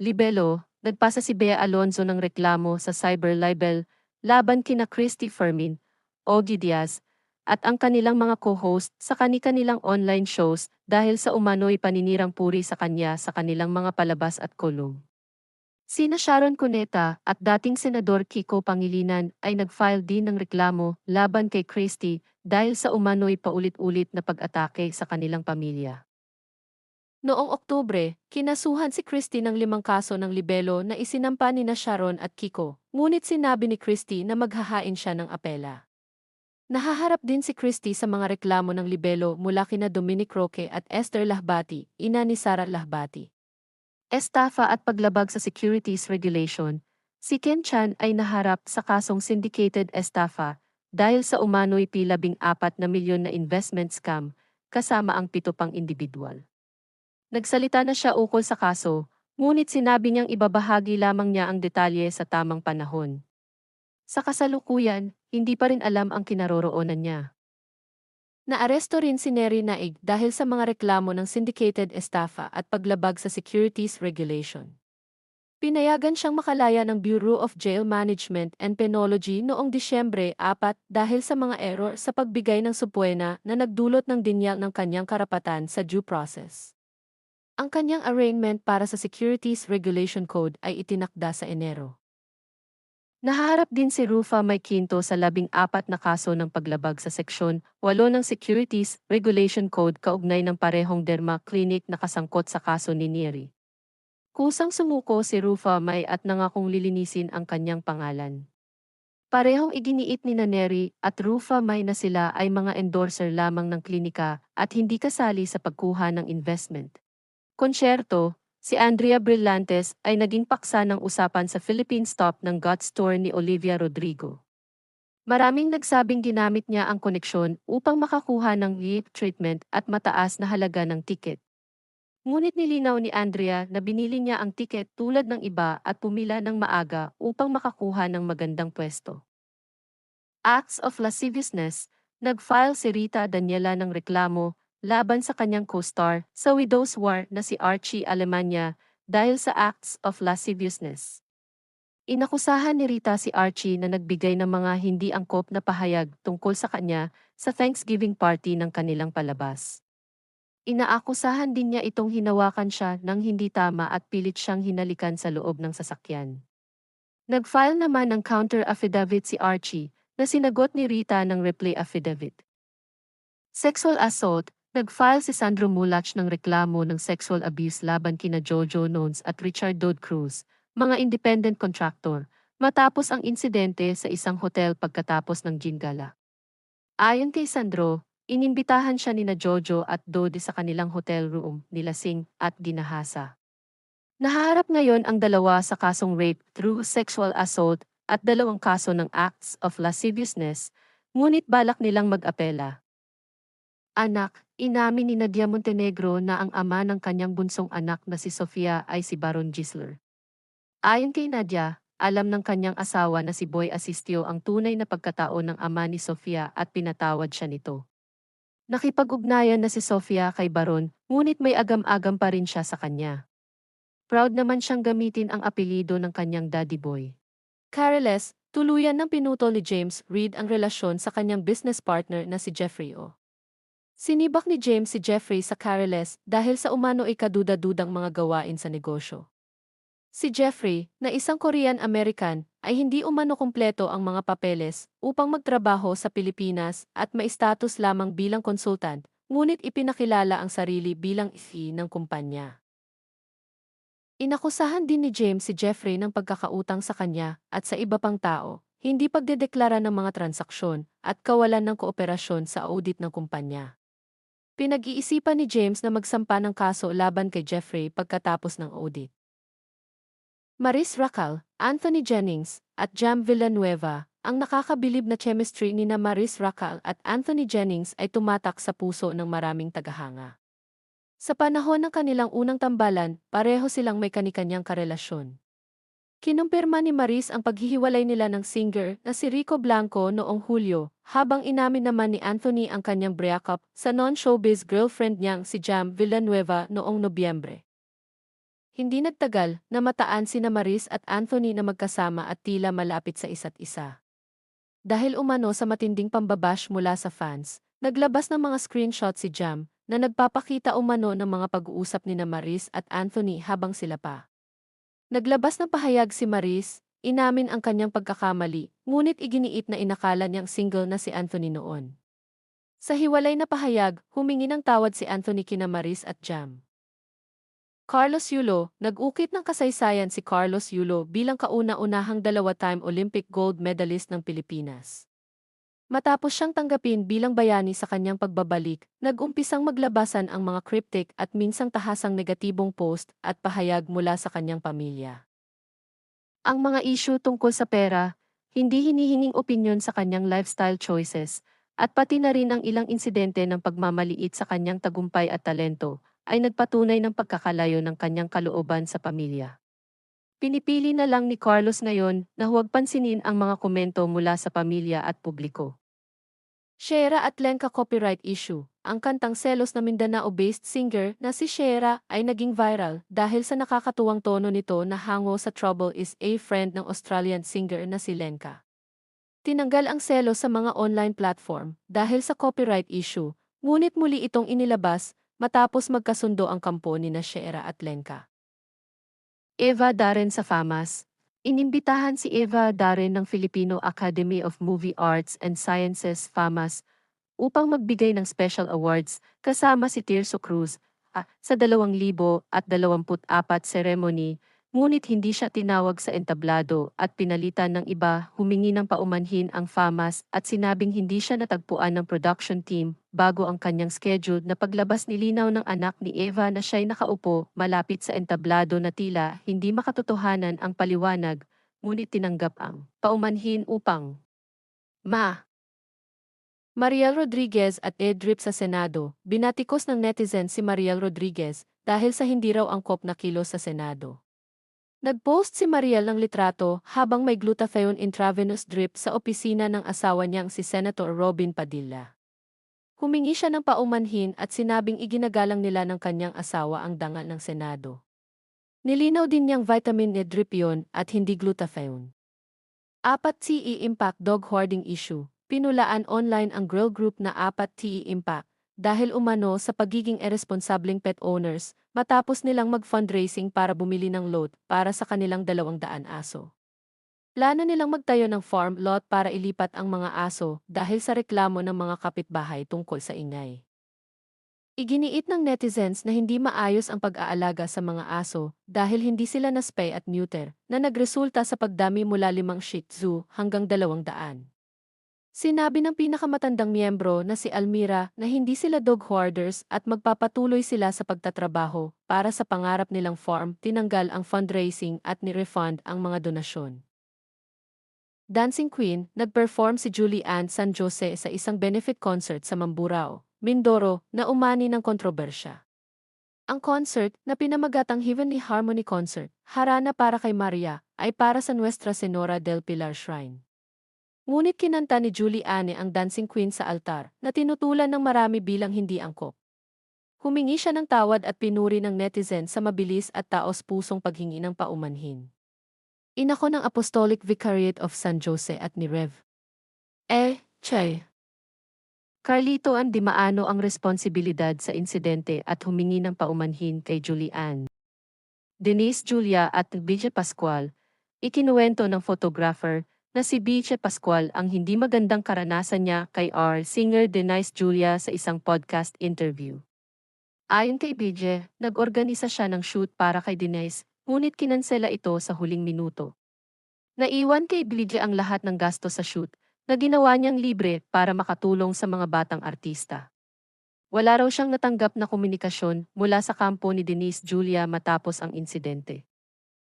Libelo, nagpasa si Bea Alonzo ng reklamo sa cyber libel laban kina Christy Fermin, Ogie Diaz, at ang kanilang mga co-host sa kani-kanilang online shows dahil sa umano'y paninirang puri sa kanya sa kanilang mga palabas at kolum. Sina Sharon Cuneta at dating Senador Kiko Pangilinan ay nag-file din ng reklamo laban kay Christie dahil sa umano'y paulit-ulit na pag-atake sa kanilang pamilya. Noong Oktubre, kinasuhan si Christie ng limang kaso ng libelo na isinampa ni na Sharon at Kiko, ngunit sinabi ni Christie na maghahain siya ng apela. Nahaharap din si Christie sa mga reklamo ng libelo mula kina Dominic Roque at Esther Lahbati, ina ni Sara Lahbati. Estafa at paglabag sa securities regulation, si Ken Chan ay naharap sa kasong syndicated estafa dahil sa umano'y pilabing apat na milyon na investment scam kasama ang pito pang individual. Nagsalita na siya ukol sa kaso, ngunit sinabi niyang ibabahagi lamang niya ang detalye sa tamang panahon. Sa kasalukuyan, hindi pa rin alam ang kinaroroonan niya. Naaresto rin si Neri Naig dahil sa mga reklamo ng syndicated estafa at paglabag sa securities regulation. Pinayagan siyang makalaya ng Bureau of Jail Management and Penology noong Disyembre 4 dahil sa mga error sa pagbigay ng supuena na nagdulot ng dinyal ng kanyang karapatan sa due process. Ang kanyang arraignment para sa Securities Regulation Code ay itinakda sa Enero. Nahaharap din si Rufa May Quinto sa labing apat na kaso ng paglabag sa Seksyon 8 ng Securities Regulation Code kaugnay ng parehong derma clinic na kasangkot sa kaso ni Neri. Kusang sumuko si Rufa May at nangakong lilinisin ang kanyang pangalan. Parehong iginiit ni Neri at Rufa May na sila ay mga endorser lamang ng klinika at hindi kasali sa pagkuha ng investment. Konsyerto, Si Andrea Brillantes ay naging paksa ng usapan sa Philippine Stop ng God Store ni Olivia Rodrigo. Maraming nagsabing ginamit niya ang koneksyon upang makakuha ng VIP treatment at mataas na halaga ng tiket. Ngunit nilinaw ni Andrea na binili niya ang tiket tulad ng iba at pumila ng maaga upang makakuha ng magandang pwesto. Acts of lasciviousness, nag-file si Rita Daniela ng reklamo laban sa kanyang co-star sa Widow's War na si Archie Alemania dahil sa acts of lasciviousness. Inakusahan ni Rita si Archie na nagbigay ng mga hindi angkop na pahayag tungkol sa kanya sa Thanksgiving party ng kanilang palabas. Inaakusahan din niya itong hinawakan siya ng hindi tama at pilit siyang hinalikan sa loob ng sasakyan. Nag-file naman ng counter affidavit si Archie na sinagot ni Rita ng replay affidavit. Sexual assault, Nag-file si Sandro Mulach ng reklamo ng sexual abuse laban kina Jojo Nones at Richard Dodd Cruz, mga independent contractor, matapos ang insidente sa isang hotel pagkatapos ng gin gala. Ayon kay Sandro, inimbitahan siya ni na Jojo at Dodi sa kanilang hotel room, nilasing at ginahasa. Naharap ngayon ang dalawa sa kasong rape through sexual assault at dalawang kaso ng acts of lasciviousness, ngunit balak nilang mag-apela. Anak, inamin ni Nadia Montenegro na ang ama ng kanyang bunsong anak na si Sofia ay si Baron Gisler. Ayon kay Nadia, alam ng kanyang asawa na si Boy Asistio ang tunay na pagkatao ng ama ni Sofia at pinatawad siya nito. Nakipag-ugnayan na si Sofia kay Baron, ngunit may agam-agam pa rin siya sa kanya. Proud naman siyang gamitin ang apelido ng kanyang daddy boy. Caroles, tuluyan ng pinutol ni James Reed ang relasyon sa kanyang business partner na si Jeffrey O. Sinibak ni James si Jeffrey sa Caroles dahil sa umano ay kaduda-dudang mga gawain sa negosyo. Si Jeffrey, na isang Korean-American, ay hindi umano kumpleto ang mga papeles upang magtrabaho sa Pilipinas at maistatus lamang bilang konsultant, ngunit ipinakilala ang sarili bilang isi ng kumpanya. Inakusahan din ni James si Jeffrey ng pagkakautang sa kanya at sa iba pang tao, hindi pagdedeklara ng mga transaksyon at kawalan ng kooperasyon sa audit ng kumpanya. Pinag-iisipan ni James na magsampa ng kaso laban kay Jeffrey pagkatapos ng audit. Maris Racal, Anthony Jennings, at Jam Villanueva, ang nakakabilib na chemistry ni na Maris Racal at Anthony Jennings ay tumatak sa puso ng maraming tagahanga. Sa panahon ng kanilang unang tambalan, pareho silang may kanikanyang karelasyon. Kinumpirma ni Maris ang paghihiwalay nila ng singer na si Rico Blanco noong Hulyo, habang inamin naman ni Anthony ang kanyang breakup sa non-showbiz girlfriend niyang si Jam Villanueva noong Nobyembre. Hindi nagtagal, namataan sina Maris at Anthony na magkasama at tila malapit sa isa't isa. Dahil umano sa matinding pambabash mula sa fans, naglabas ng mga screenshot si Jam na nagpapakita umano ng mga pag-uusap ni na Maris at Anthony habang sila pa. Naglabas ng pahayag si Maris, inamin ang kanyang pagkakamali, ngunit iginiit na inakala niyang single na si Anthony noon. Sa hiwalay na pahayag, humingi ng tawad si Anthony kina Maris at Jam. Carlos Yulo, nag-ukit ng kasaysayan si Carlos Yulo bilang kauna-unahang dalawa-time Olympic gold medalist ng Pilipinas. Matapos siyang tanggapin bilang bayani sa kanyang pagbabalik, nag-umpisang maglabasan ang mga cryptic at minsang tahasang negatibong post at pahayag mula sa kanyang pamilya. Ang mga issue tungkol sa pera, hindi hinihinging opinyon sa kanyang lifestyle choices, at pati na rin ang ilang insidente ng pagmamaliit sa kanyang tagumpay at talento, ay nagpatunay ng pagkakalayo ng kanyang kalooban sa pamilya. Pinipili na lang ni Carlos ngayon na huwag pansinin ang mga komento mula sa pamilya at publiko. Shera at Lenka copyright issue. Ang kantang selos na Mindanao-based singer na si Shera ay naging viral dahil sa nakakatuwang tono nito na hango sa Trouble is a friend ng Australian singer na si Lenka. Tinanggal ang selos sa mga online platform dahil sa copyright issue, ngunit muli itong inilabas matapos magkasundo ang kampo ni na Shera at Lenka. Eva Darren sa FAMAS Inimbitahan si Eva Darren ng Filipino Academy of Movie Arts and Sciences FAMAS upang magbigay ng special awards kasama si Tirso Cruz ah, sa 2024 ceremony Ngunit hindi siya tinawag sa entablado at pinalitan ng iba, humingi ng paumanhin ang FAMAS at sinabing hindi siya natagpuan ng production team bago ang kanyang schedule na paglabas nilinaw ng anak ni Eva na siya'y nakaupo malapit sa entablado na tila hindi makatotohanan ang paliwanag, ngunit tinanggap ang paumanhin upang Ma. Mariel Rodriguez at Ed Drip sa Senado, binatikos ng netizen si Mariel Rodriguez dahil sa hindi raw angkop na kilos sa Senado. Nagpost si Mariel ng litrato habang may glutathione intravenous drip sa opisina ng asawa niyang si Senator Robin Padilla. Humingi siya ng paumanhin at sinabing iginagalang nila ng kanyang asawa ang dangal ng Senado. Nilinaw din niyang vitamin E drip yon at hindi glutathione. Apat CE Impact Dog Hoarding Issue Pinulaan online ang grill group na Apat TE Impact dahil umano sa pagiging irresponsableng pet owners matapos nilang mag-fundraising para bumili ng lot para sa kanilang dalawang daan aso. Plano nilang magtayo ng farm lot para ilipat ang mga aso dahil sa reklamo ng mga kapitbahay tungkol sa ingay. Iginiit ng netizens na hindi maayos ang pag-aalaga sa mga aso dahil hindi sila na-spay at neuter na nagresulta sa pagdami mula limang Shih Tzu hanggang dalawang daan. Sinabi ng pinakamatandang miyembro na si Almira na hindi sila dog hoarders at magpapatuloy sila sa pagtatrabaho para sa pangarap nilang farm, tinanggal ang fundraising at ni-refund ang mga donasyon. Dancing Queen, nag-perform si Julie Ann San Jose sa isang benefit concert sa Mamburao, Mindoro, na umani ng kontrobersya. Ang concert, na pinamagatang Heavenly Harmony Concert, harana para kay Maria, ay para sa Nuestra Senora del Pilar Shrine. Ngunit kinanta ni Julie Anne ang Dancing Queen sa altar na tinutulan ng marami bilang hindi angkop. Humingi siya ng tawad at pinuri ng netizen sa mabilis at taos-pusong paghingi ng paumanhin. Inako ng Apostolic Vicariate of San Jose at ni Rev. Eh, Che. Carlito ang dimaano ang responsibilidad sa insidente at humingi ng paumanhin kay Julian. Denise Julia at Bija Pascual, ikinuwento ng photographer na si Biche Pascual ang hindi magandang karanasan niya kay R. Singer Denise Julia sa isang podcast interview. Ayon kay Biche, nag-organisa siya ng shoot para kay Denise, ngunit kinansela ito sa huling minuto. Naiwan kay Biche ang lahat ng gasto sa shoot, na ginawa niyang libre para makatulong sa mga batang artista. Wala raw siyang natanggap na komunikasyon mula sa kampo ni Denise Julia matapos ang insidente.